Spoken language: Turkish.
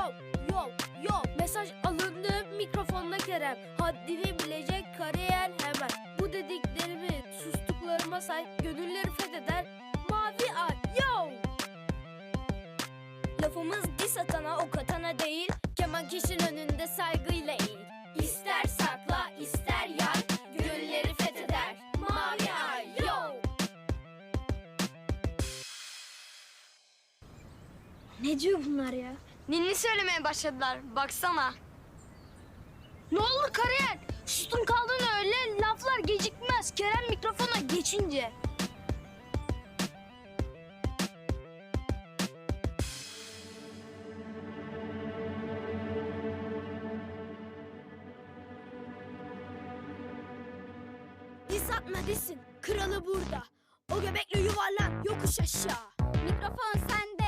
Yo yo yo Mesaj alındı mikrofonda Kerem. Haddini bilecek kariyer hemen. Bu dediklerimi sustuklarıma say Gönülleri fetheder Mavi ay. Yo! Lafımız dis atana ok atana değil. Keman kişinin önünde saygıyla eğil. İster sakla ister yay. Gönülleri fetheder Mavi ay. Yo! Ne diyor bunlar ya? Ninni söylemeye başladılar. Baksana. Ne olur kariyer? Sustun kaldın öyle laflar gecikmez. Kerem mikrofona geçince. Dis atma kralı burada O göbekle yuvarlan yokuş aşağı Mikrofon sende,